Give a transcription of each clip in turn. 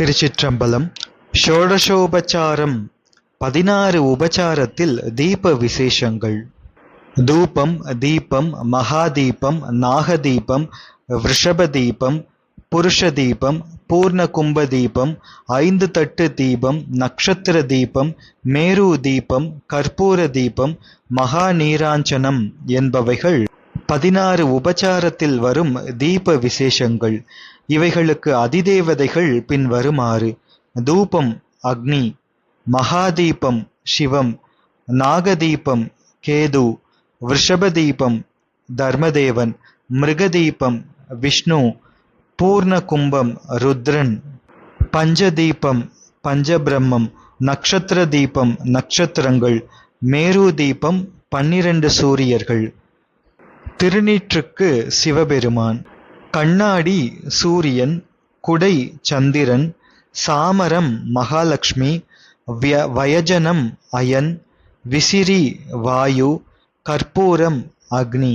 திருச்சிற்றம்பலம் ஷோடசோபச்சாரம் பதினாறு உபச்சாரத்தில் தீப விசேஷங்கள் தூபம் தீபம் மகாதீபம் நாகதீபம் ரிஷபதீபம் புருஷதீபம் பூர்ண கும்ப தீபம் ஐந்து தட்டு தீபம் நக்ஷத்திர தீபம் மேரு தீபம் கற்பூர தீபம் மகா நீராஞ்சனம் என்பவைகள். பதினாறு உபச்சாரத்தில் வரும் தீப விசேஷங்கள் இவைகளுக்கு அதிதேவதைகள் பின் வருமாறு. தூபம் அக்னி மகாதீபம் சிவம் நாகதீபம் கேது விஷபதீபம் தர்மதேவன் மிருகதீபம் விஷ்ணு பூர்ண கும்பம் ருத்ரன். பஞ்சதீபம் பஞ்சபிரம்மம் நக்ஷத்திர தீபம் நட்சத்திரங்கள் மேரு தீபம் பன்னிரண்டு சூரியர்கள். திருநீற்றுக்கு சிவபெருமான் கண்ணாடி சூரியன் குடை சந்திரன் சாமரம் மகாலட்சுமி விய வயஜனம் அயன் விசிறி வாயு கற்பூரம் அக்னி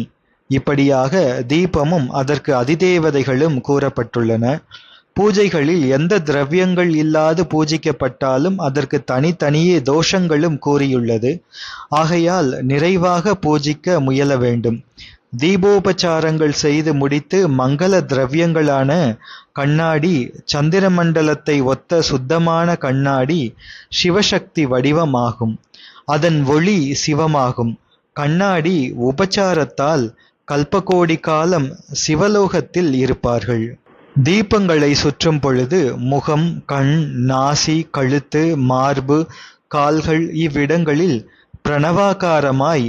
இப்படியாக தீபமும் அதற்கு அதிதேவதைகளும் கூறப்பட்டுள்ளன. பூஜைகளில் எந்த திரவியங்கள் இல்லாது பூஜிக்கப்பட்டாலும் அதற்கு தனித்தனியே தோஷங்களும் கூறியுள்ளது. ஆகையால் நிறைவாக பூஜிக்க முயல வேண்டும். தீபோபச்சாரங்கள் செய்து முடித்து மங்கள திரவியங்களான கண்ணாடி சந்திரமண்டலத்தை ஒத்த சுத்தமான கண்ணாடி சிவசக்தி வடிவமாகும். அதன் ஒளி சிவமாகும். கண்ணாடி உபச்சாரத்தால் கல்பகோடி காலம் சிவலோகத்தில் இருப்பார்கள். தீபங்களை சுற்றும் பொழுது முகம் கண் நாசி கழுத்து மார்பு கால்கள் இவ்விடங்களில் பிரணவாகாரமாய்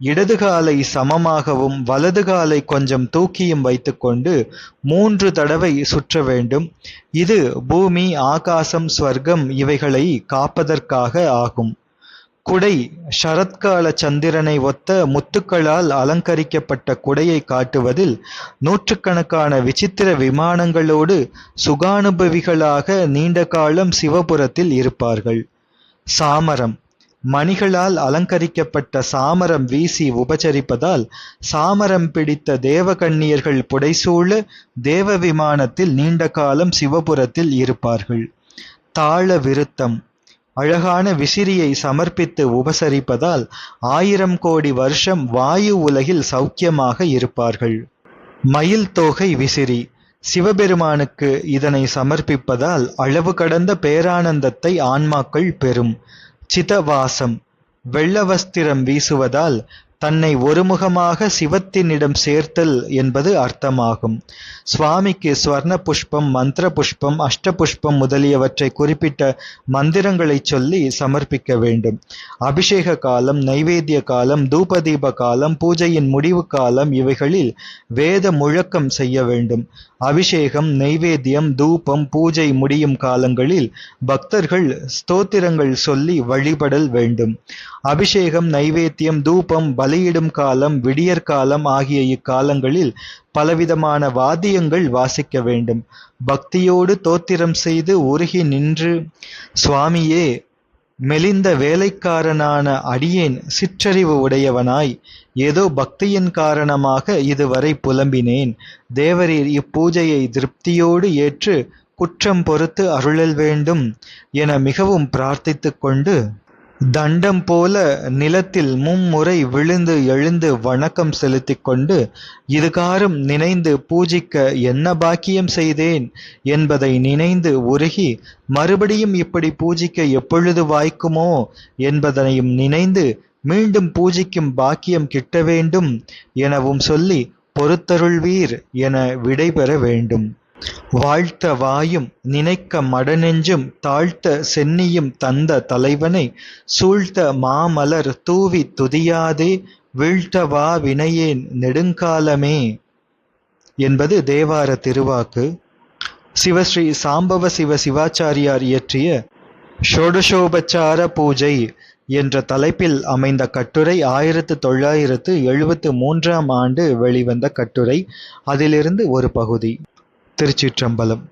இடது காலை சமமாகவும் வலது காலை கொஞ்சம் தூக்கியும் வைத்துக்கொண்டு மூன்று தடவை சுற்ற வேண்டும். இது பூமி ஆகாசம் ஸ்வர்க்கம் இவைகளை காப்பதற்காக ஆகும். குடை சரத்கால சந்திரனை ஒத்த முத்துக்களால் அலங்கரிக்கப்பட்ட குடையை காட்டுவதில் நூற்றுக்கணக்கான விசித்திர விமானங்களோடு சுகானுபவிகளாக நீண்ட காலம் சிவபுரத்தில் இருப்பார்கள். சாமரம். மணிகளால் அலங்கரிக்கப்பட்ட சாமரம் வீசி உபச்சரிப்பதால் சாமரம் பிடித்த தேவகண்ணியர்கள் புடைசூழ தேவ விமானத்தில் நீண்ட காலம் சிவபுரத்தில் இருப்பார்கள். தாள விருத்தம். அழகான விசிறியை சமர்ப்பித்து உபசரிப்பதால் ஆயிரம் கோடி வருஷம் வாயு உலகில் சௌக்கியமாக இருப்பார்கள். மயில் தோகை விசிறி. சிவபெருமானுக்கு இதனை சமர்ப்பிப்பதால் அளவு கடந்த பேரானந்தத்தை ஆன்மாக்கள் பெறும். சிதவாசம் வெள்ளவஸ்திரம் வீசுவதால் தன்னை ஒருமுகமாக சிவத்தினிடம் சேர்த்தல் என்பது அர்த்தமாகும். சுவாமிக்கு ஸ்வர்ண புஷ்பம் மந்திர புஷ்பம் அஷ்டபுஷ்பம் முதலியவற்றை குறிப்பிட்ட மந்திரங்களை சொல்லி சமர்ப்பிக்க வேண்டும். அபிஷேக காலம் நைவேத்திய காலம் தூபதீப காலம் பூஜையின் முடிவு காலம் இவைகளில் வேத முழக்கம் செய்ய வேண்டும். அபிஷேகம் நெய்வேத்தியம் தூபம் பூஜை முடியும் காலங்களில் பக்தர்கள் ஸ்தோத்திரங்கள் சொல்லி வழிபடல் வேண்டும். அபிஷேகம் நைவேத்தியம் தூபம் பலியிடும் காலம் விடியற் காலம் ஆகிய இக்காலங்களில் பலவிதமான வாத்தியங்கள் வாசிக்க வேண்டும். பக்தியோடு தோத்திரம் செய்து உருகி நின்று சுவாமியே மெலிந்த வேலைக்காரனான அடியேன் சிற்றறிவு உடையவனாய். ஏதோ பக்தியின் காரணமாக இதுவரை புலம்பினேன். தேவரீர் இப்பூஜையை திருப்தியோடு ஏற்று குற்றம் பொறுத்து அருளல் வேண்டும் என மிகவும் பிரார்த்தித்து கொண்டு தண்டம் போல நிலத்தில் மும்முறை விழுந்து எழுந்து வணக்கம் செலுத்தி கொண்டு இதுகாரும் நினைந்து பூஜிக்க என்ன பாக்கியம் செய்தேன் என்பதை நினைந்து உருகி மறுபடியும் இப்படி பூஜிக்க எப்பொழுது வாய்க்குமோ என்பதனையும் நினைந்து மீண்டும் பூஜிக்கும் பாக்கியம் கிட்ட வேண்டும் எனவும் சொல்லி பொறுத்தருள்வீர் என விடைபெற வேண்டும். வாழ்த்த வாயும் நினைக்க மடநெஞ்சும் தாழ்த்த சென்னியும் தந்த தலைவனை சூழ்த்த மாமலர் தூவி துதியாதே வீழ்த்தவா வினையேன் நெடுங்காலமே என்பது தேவார திருவாக்கு. சிவஸ்ரீ சாம்பவ சிவ சிவாச்சாரியார் இயற்றிய ஷோடசோபச்சார பூஜை என்ற தலைப்பில் அமைந்த கட்டுரை ஆயிரத்து தொள்ளாயிரத்து எழுபத்து மூன்றாம் ஆண்டு வெளிவந்த கட்டுரை. அதிலிருந்து ஒரு பகுதி. திருச்சிற்றம்பலம்.